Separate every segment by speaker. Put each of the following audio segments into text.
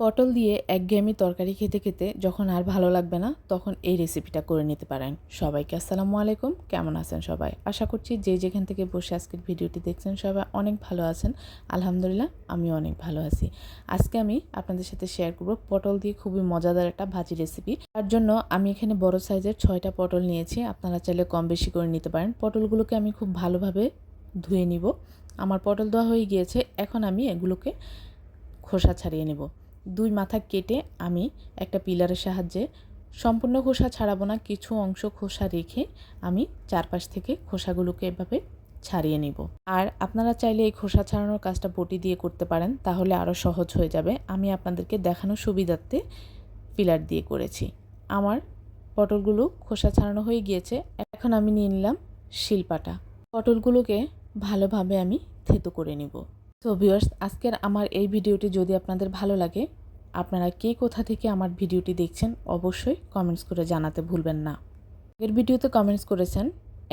Speaker 1: পটল দিয়ে একঘেয়েমি তরকারি খেতে খেতে যখন আর ভালো লাগবে না, তখন এই রেসিপিটা করে নিতে পারেন। সবাইকে আসসালামু আলাইকুম, কেমন আছেন সবাই? আশা করছি যে যেখান থেকে বসে আজকের ভিডিওটি দেখছেন সবাই অনেক ভালো আছেন। আলহামদুলিল্লাহ, আমিও অনেক ভালো আছি। আজকে আমি আপনাদের সাথে শেয়ার করব পটল দিয়ে খুবই মজাদার একটা ভাজি রেসিপি তার জন্য আমি এখানে বড় সাইজের ছয়টা পটল নিয়েছি, আপনারা চাইলে কম বেশি করে নিতে পারেন। পটলগুলোকে আমি খুব ভালোভাবে ধুয়ে নিব। আমার পটল দেওয়া হয়ে গিয়েছে, এখন আমি এগুলোকে খোসা ছাড়িয়ে নেব। দুই মাথা কেটে আমি একটা পিলারের সাহায্যে সম্পূর্ণ খোসা ছাড়াবো না, কিছু অংশ খোসা রেখে আমি চারপাশ থেকে খোসাগুলোকে এভাবে ছাড়িয়ে নিব। আর আপনারা চাইলে এই খোসা ছাড়ানোর কাজটা বটি দিয়ে করতে পারেন, তাহলে আরও সহজ হয়ে যাবে। আমি আপনাদেরকে দেখানোর সুবিধার্থে পিলার দিয়ে করেছি। আমার পটলগুলো খোসা ছাড়ানো হয়ে গিয়েছে। এখন আমি নিয়ে নিলাম শিলপাটা। পটলগুলোকে ভালোভাবে আমি থেতো করে নিব। তো ভিউয়ার্স, আজকের আমার এই ভিডিওটি যদি আপনাদের ভালো লাগে, আপনারা কে কোথা থেকে আমার ভিডিওটি দেখছেন অবশ্যই কমেন্টস করে জানাতে ভুলবেন না। এর ভিডিওতে কমেন্টস করেছেন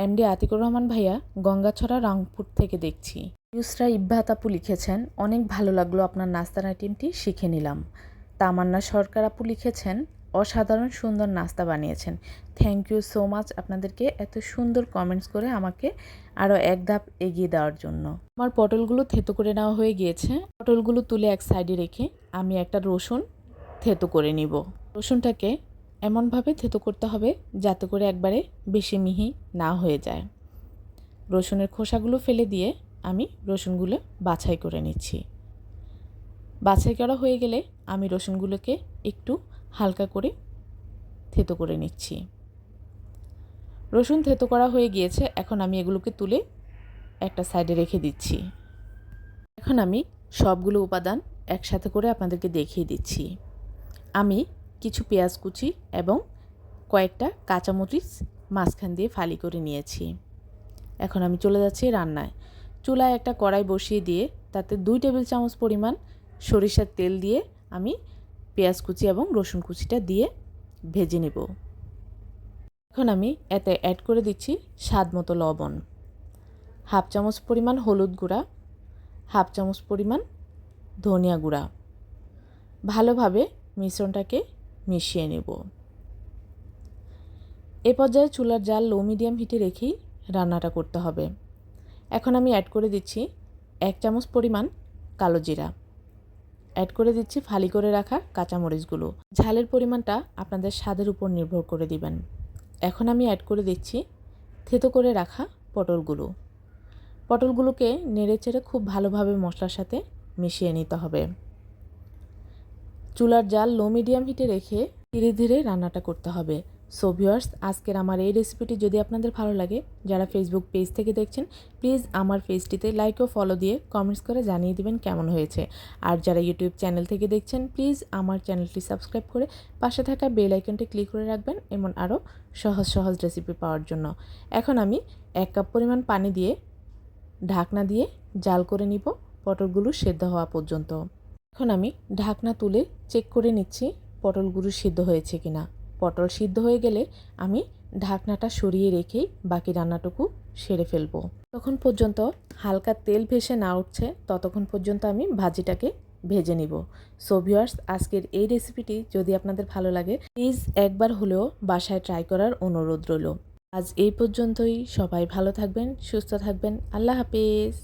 Speaker 1: এমডি আতিকুর রহমান ভাইয়া, গঙ্গাছড়া রংপুর থেকে দেখছি। ইউসরা ইব্বাহাত আপু লিখেছেন, অনেক ভালো লাগল আপনার নাস্তার আইটেমটি, শিখে নিলাম। তামান্না সরকার আপু লিখেছেন অসাধারণ সুন্দর নাস্তা বানিয়েছেন। থ্যাংক ইউ সো মাচ আপনাদেরকে এত সুন্দর কমেন্টস করে আমাকে আরও এক ধাপ এগিয়ে দেওয়ার জন্য। আমার পটলগুলো থেতো করে নেওয়া হয়ে গিয়েছে। পটলগুলো তুলে এক সাইডে রেখে আমি একটা রসুন থেতো করে নিব। রসুনটাকে এমনভাবে থেতো করতে হবে যাতে করে একবারে বেশি মিহি না হয়ে যায়। রসুনের খোসাগুলো ফেলে দিয়ে আমি রসুনগুলো বাছাই করে নিচ্ছি। বাছাই করা হয়ে গেলে আমি রসুনগুলোকে একটু হালকা করে থেতো করে নিচ্ছি। রসুন থেতো করা হয়ে গিয়েছে, এখন আমি এগুলোকে তুলে একটা সাইডে রেখে দিচ্ছি। এখন আমি সবগুলো উপাদান একসাথে করে আপনাদেরকে দেখিয়ে দিচ্ছি। আমি কিছু পেঁয়াজ কুচি এবং কয়েকটা কাঁচামরিচ মাঝখান দিয়ে ফালি করে নিয়েছি। এখন আমি চলে যাচ্ছি রান্নায়। চুলায় একটা কড়াই বসিয়ে দিয়ে তাতে দুই টেবিল চামচ পরিমাণ সরিষার তেল দিয়ে আমি পেঁয়াজ কুচি এবং রসুন কুচিটা দিয়ে ভেজে নেব। এখন আমি এতে অ্যাড করে দিচ্ছি স্বাদ মতো লবণ। হাফ চামচ পরিমাণ হলুদ গুঁড়া, হাফ চামচ পরিমাণ ধনিয়া গুঁড়া। ভালোভাবে মিশ্রণটাকে মিশিয়ে নেব। এ পর্যায়ে চুলার জাল লো মিডিয়াম হিটে রেখেই রান্নাটা করতে হবে। এখন আমি অ্যাড করে দিচ্ছি এক চামচ পরিমাণ কালো জিরা। অ্যাড করে দিচ্ছি ফালি করে রাখা কাঁচামরিচগুলো। ঝালের পরিমাণটা আপনাদের স্বাদের উপর নির্ভর করে দিবেন। এখন আমি অ্যাড করে দিচ্ছি থেতো করে রাখা পটলগুলো। পটলগুলোকে নেড়ে চেড়ে খুব ভালোভাবে মশলার সাথে মিশিয়ে নিতে হবে। চুলার জাল লো মিডিয়াম হিটে রেখে ধীরে ধীরে রান্নাটা করতে হবে। সো ভিউয়ার্স আজকের আমার এই রেসিপিটি যদি আপনাদের ভালো লাগে, যারা ফেসবুক পেজ থেকে দেখছেন প্লিজ আমার পেজটিতে লাইক ও ফলো দিয়ে কমেন্টস করে জানিয়ে দিবেন কেমন হয়েছে। আর যারা ইউটিউব চ্যানেল থেকে দেখছেন প্লিজ আমার চ্যানেলটি সাবস্ক্রাইব করে পাশে থাকা বেল আইকনটি ক্লিক করে রাখবেন, এমন আরও সহজ সহজ রেসিপি পাওয়ার জন্য। এখন আমি এক কাপ পরিমাণ পানি দিয়ে ঢাকনা দিয়ে জাল করে নিব, পটলগুলো সেদ্ধ হওয়া পর্যন্ত। এখন আমি ঢাকনা তুলে চেক করে নিচ্ছি পটলগুলো সিদ্ধ হয়েছে কিনা। পটল সিদ্ধ হয়ে গেলে আমি ঢাকনাটা সরিয়ে রেখেই বাকি রান্নাটুকু সেরে ফেলব। তখন পর্যন্ত হালকা তেল ভেসে না উঠছে, ততক্ষণ পর্যন্ত আমি ভাজিটাকে ভেজে নিব। সো ভিউয়ার্স আজকের এই রেসিপিটি যদি আপনাদের ভালো লাগে প্লিজ একবার হলেও বাসায় ট্রাই করার অনুরোধ রইল। আজ এই পর্যন্তই। সবাই ভালো থাকবেন, সুস্থ থাকবেন। আল্লাহ হাফিজ।